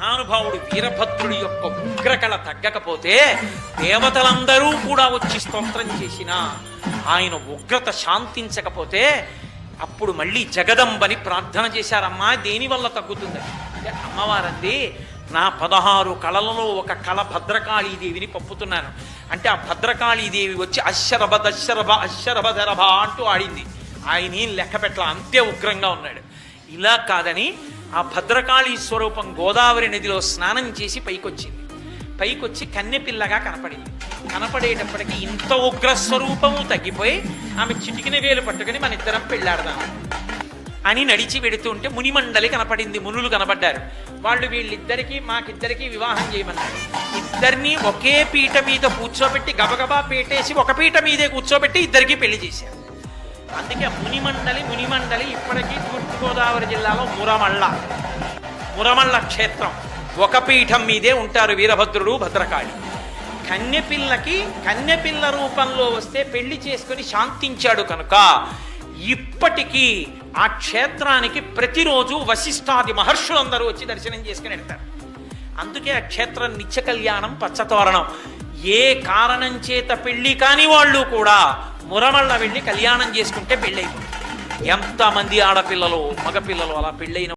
మహానుభావుడు వీరభద్రుడి యొక్క ఉగ్రకళ తగ్గకపోతే దేవతలందరూ కూడా వచ్చి స్తోత్రం చేసిన ఆయన ఉగ్రత శాంతించకపోతే అప్పుడు మళ్ళీ జగదంబని ప్రార్థన చేశారమ్మా దేనివల్ల తగ్గుతుంది అంటే అమ్మవారంది నా పదహారు కళలలో ఒక కళ భద్రకాళీదేవిని పంపుతున్నాను అంటే ఆ భద్రకాళీదేవి వచ్చి అశ్శరభ దశరభ అశ్శరభ ధరభ అంటూ ఆడింది. ఆయన ఏం లెక్క పెట్టల అంతే ఉగ్రంగా ఉన్నాడు. ఇలా కాదని ఆ భద్రకాళీ స్వరూపం గోదావరి నదిలో స్నానం చేసి పైకొచ్చింది. పైకొచ్చి కన్నెపిల్లగా కనపడింది. కనపడేటప్పటికి ఇంత ఉగ్రస్వరూపము తగ్గిపోయి ఆమె చిటికిన వేలు పట్టుకుని మన ఇద్దరం పెళ్ళాడదాం అని నడిచి వెడుతుంటే మునిమండలి కనపడింది. మునులు కనపడ్డారు వాళ్ళు వీళ్ళిద్దరికీ మాకిద్దరికి వివాహం చేయమన్నారు. ఇద్దరినీ ఒకే పీట మీద కూర్చోబెట్టి గబగబా పీటేసి ఒక పీట మీదే కూర్చోబెట్టి ఇద్దరికీ పెళ్ళి చేశారు. అందుకే మునిమండలి మునిమండలి ఇప్పటికీ తూర్పుగోదావరి జిల్లాలో మురమళ్ళ. మురమళ్ళ క్షేత్రం. ఒక పీఠం మీదే ఉంటారు వీరభద్రుడు భద్రకాళి. కన్యపిల్లకి కన్యపిల్ల రూపంలో వస్తే పెళ్ళి చేసుకుని శాంతించాడు కనుక ఇప్పటికీ ఆ క్షేత్రానికి ప్రతిరోజు వశిష్ఠాది మహర్షులందరూ వచ్చి దర్శనం చేసుకుని వెళ్తారు. అందుకే ఆ క్షేత్రం నిత్య కళ్యాణం పచ్చతోరణం. ఏ కారణం చేత పెళ్ళి కాని వాళ్ళు కూడా మురమళ్ళ వెళ్ళి కళ్యాణం చేసుకుంటే పెళ్ళైపోతుంది. ఎంతమంది ఆడపిల్లలు మగపిల్లలు అలా పెళ్ళైన